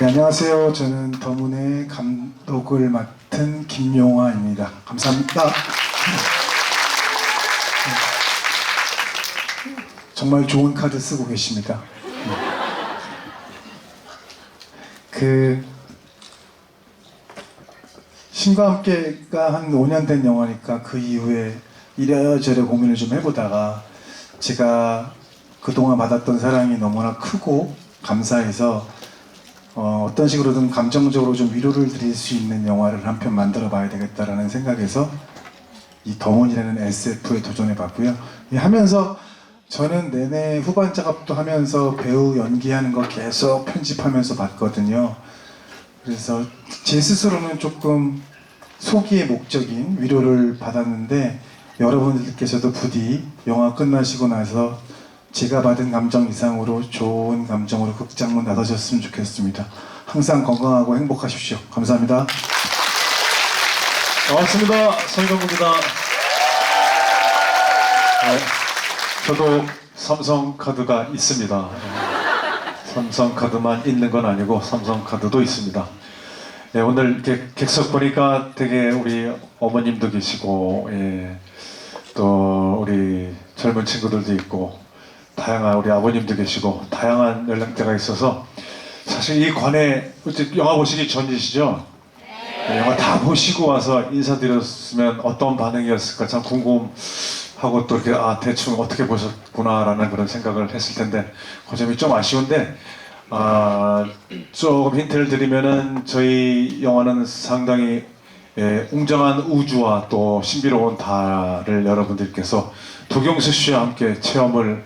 네, 안녕하세요. 저는 더문의 감독을 맡은 김용화입니다. 감사합니다. 네. 정말 좋은 카드 쓰고 계십니다. 네. 그 신과 함께가 한 5년 된 영화니까 그 이후에 이래저래 고민을 좀 해보다가 제가 그동안 받았던 사랑이 너무나 크고 감사해서 어, 떤 식으로든 감정적으로 좀 위로를 드릴 수 있는 영화를 한 편 만들어 봐야 되겠다라는 생각에서 이 더문이라는 SF에 도전해 봤고요. 이 하면서 저는 내내 후반 작업도 하면서 배우 연기하는 거 계속 편집하면서 봤거든요. 그래서 제 스스로는 조금 소기의 목적인 위로를 받았는데 여러분들께서도 부디 영화 끝나시고 나서 제가 받은 감정 이상으로 좋은 감정으로 극장문 나서셨으면 좋겠습니다. 항상 건강하고 행복하십시오. 감사합니다. 반갑습니다. 서희경입니다. 네, 저도 삼성 카드가 있습니다. 네, 삼성 카드만 있는 건 아니고 삼성 카드도 있습니다. 네, 오늘 이렇게 객석 보니까 되게 우리 어머님도 계시고 예, 또 우리 젊은 친구들도 있고 다양한 우리 아버님도 계시고 다양한 연령대가 있어서 사실 이 관에 영화 보시기 전이시죠? 네, 영화 다 보시고 와서 인사드렸으면 어떤 반응이었을까 참 궁금하고 또 이렇게 아 대충 어떻게 보셨구나라는 그런 생각을 했을 텐데 그 점이 좀 아쉬운데 아 조금 힌트를 드리면은 저희 영화는 상당히 예, 웅장한 우주와 또 신비로운 달을 여러분들께서 도경수 씨와 함께 체험을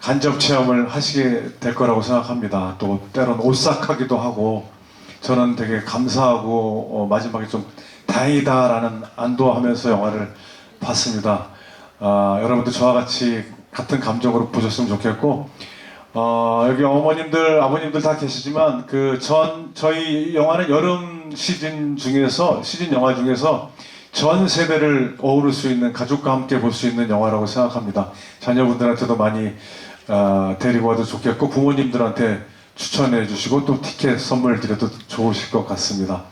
간접 체험을 하시게 될 거라고 생각합니다. 또 때론 오싹하기도 하고 저는 되게 감사하고 어, 마지막에 좀 다행이다라는 안도하면서 영화를 봤습니다. 아, 여러분들 저와 같이 같은 감정으로 보셨으면 좋겠고 어, 여기 어머님들 아버님들 다 계시지만 그 전 저희 영화는 여름 시즌 중에서 시즌 영화 중에서 전 세대를 어우를 수 있는 가족과 함께 볼 수 있는 영화라고 생각합니다. 자녀분들한테도 많이 어, 데리고 와도 좋겠고 부모님들한테 추천해 주시고 또 티켓 선물 드려도 좋으실 것 같습니다.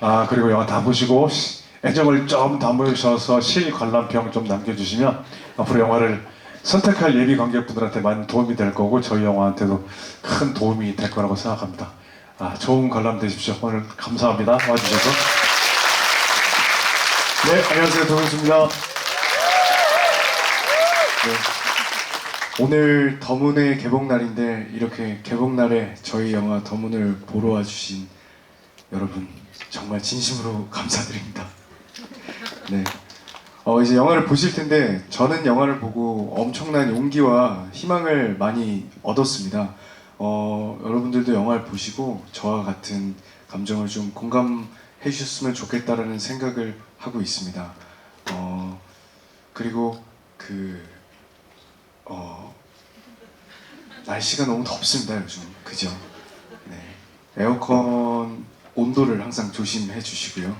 아 그리고 영화 다 보시고 시- 애정을 좀 담으셔서 실 관람평 좀 남겨주시면 앞으로 영화를 선택할 예비 관객분들한테 많은 도움이 될 거고 저희 영화한테도 큰 도움이 될 거라고 생각합니다. 아 좋은 관람 되십시오. 오늘 감사합니다. 와주셔서. 네, 안녕하세요. 도훈수입니다. 오늘 더문의 개봉날인데 이렇게 개봉날에 저희 영화 더문을 보러 와주신 여러분 정말 진심으로 감사드립니다. 네. 어, 이제 영화를 보실 텐데 저는 영화를 보고 엄청난 용기와 희망을 많이 얻었습니다. 어, 여러분들도 영화를 보시고 저와 같은 감정을 좀 공감해 주셨으면 좋겠다라는 생각을 하고 있습니다. 어, 그리고 그 어, 날씨가 너무 덥습니다 요즘 그죠? 네. 에어컨 온도를 항상 조심해 주시고요.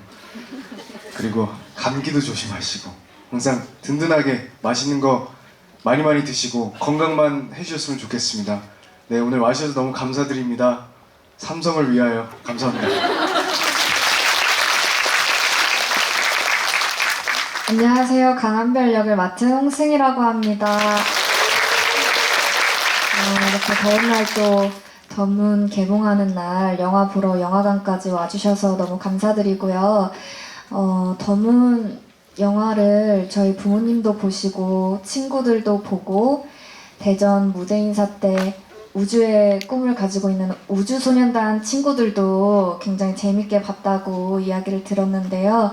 그리고 감기도 조심하시고 항상 든든하게 맛있는 거 많이 많이 드시고 건강만 해주셨으면 좋겠습니다. 네 오늘 와주셔서 너무 감사드립니다. 삼성을 위하여 감사합니다. 안녕하세요. 강한별 역을 맡은 홍승이라고 합니다. 어, 이렇게 더운 날또 더문 개봉하는 날 영화 보러 영화관까지 와주셔서 너무 감사드리고요. 어, 더문 영화를 저희 부모님도 보시고 친구들도 보고 대전 무대 인사 때 우주의 꿈을 가지고 있는 우주소년단 친구들도 굉장히 재밌게 봤다고 이야기를 들었는데요.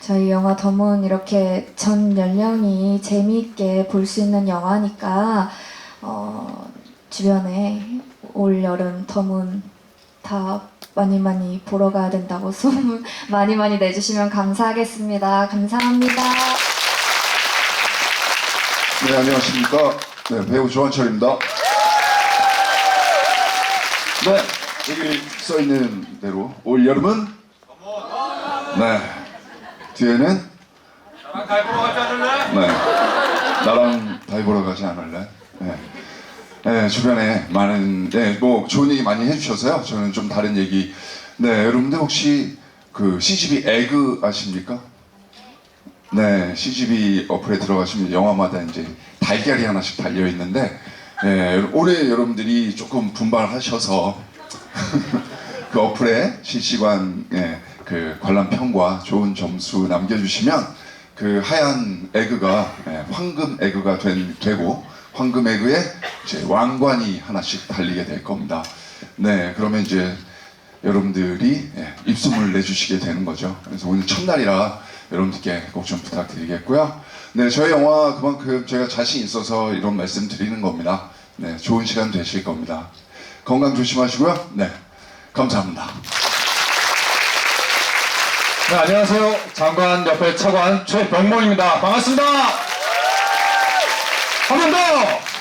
저희 영화 더문 이렇게 전 연령이 재미있게 볼 수 있는 영화니까 어, 주변에 올 여름 더문 다 많이 많이 보러 가야 된다고 소문 많이 많이 내주시면 감사하겠습니다. 감사합니다. 네, 안녕하십니까. 네, 배우 조한철입니다. 네, 여기 써 있는 대로 올 여름은 네, 뒤에는 네, 나랑 다이버러 가지 않을래? 네. 네, 주변에 많은 네, 뭐 좋은 얘기 많이 해주셔서요. 저는 좀 다른 얘기. 네, 여러분들 혹시 그 CGV 에그 아십니까? 네, CGV 어플에 들어가시면 영화마다 이제 달걀이 하나씩 달려 있는데 네, 올해 여러분들이 조금 분발하셔서 그 어플에 실시간 예, 그 관람 평과 좋은 점수 남겨주시면 그 하얀 에그가 예, 황금 에그가 된, 되고 황금 에그에 이제 왕관이 하나씩 달리게 될 겁니다. 네, 그러면 이제 여러분들이 예, 입소문을 내주시게 되는 거죠. 그래서 오늘 첫날이라 여러분들께 꼭 좀 부탁드리겠고요. 네, 저희 영화 그만큼 제가 자신 있어서 이런 말씀 드리는 겁니다. 네, 좋은 시간 되실 겁니다. 건강 조심하시고요. 네, 감사합니다. 네, 안녕하세요. 장관 옆에 차관 최병모입니다. 반갑습니다. 한 번 더!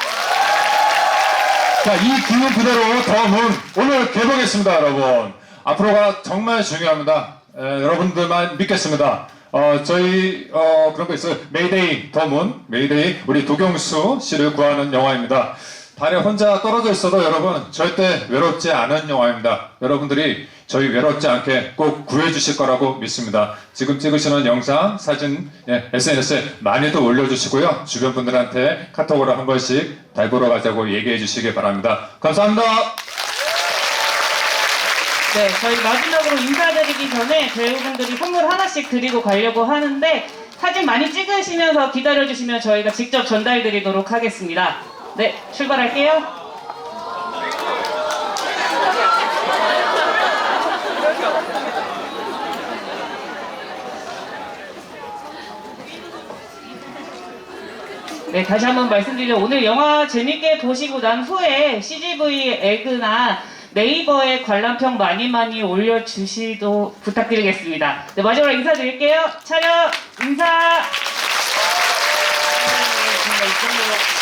자, 이 기운 그대로 더문 오늘 개봉했습니다, 여러분. 앞으로가 정말 중요합니다. 에, 여러분들만 믿겠습니다. 어, 저희, 어, 그런 거 있어요. 메이데이 더문, 메이데이, 우리 도경수 씨를 구하는 영화입니다. 달에 혼자 떨어져 있어도 여러분 절대 외롭지 않은 영화입니다. 여러분들이 저희 외롭지 않게 꼭 구해주실 거라고 믿습니다. 지금 찍으시는 영상, 사진, 예, SNS에 많이들 올려주시고요. 주변 분들한테 카톡으로 한 번씩 달보러 가자고 얘기해 주시기 바랍니다. 감사합니다. 네, 저희 마지막으로 인사드리기 전에 배우분들이 선물 하나씩 드리고 가려고 하는데 사진 많이 찍으시면서 기다려주시면 저희가 직접 전달드리도록 하겠습니다. 네, 출발할게요. 네, 다시 한번 말씀드리면 오늘 영화 재밌게 보시고 난 후에 CGV 에그나 네이버에 관람평 많이 많이 올려주시도 부탁드리겠습니다. 네, 마지막으로 인사드릴게요. 촬영 인사. 네.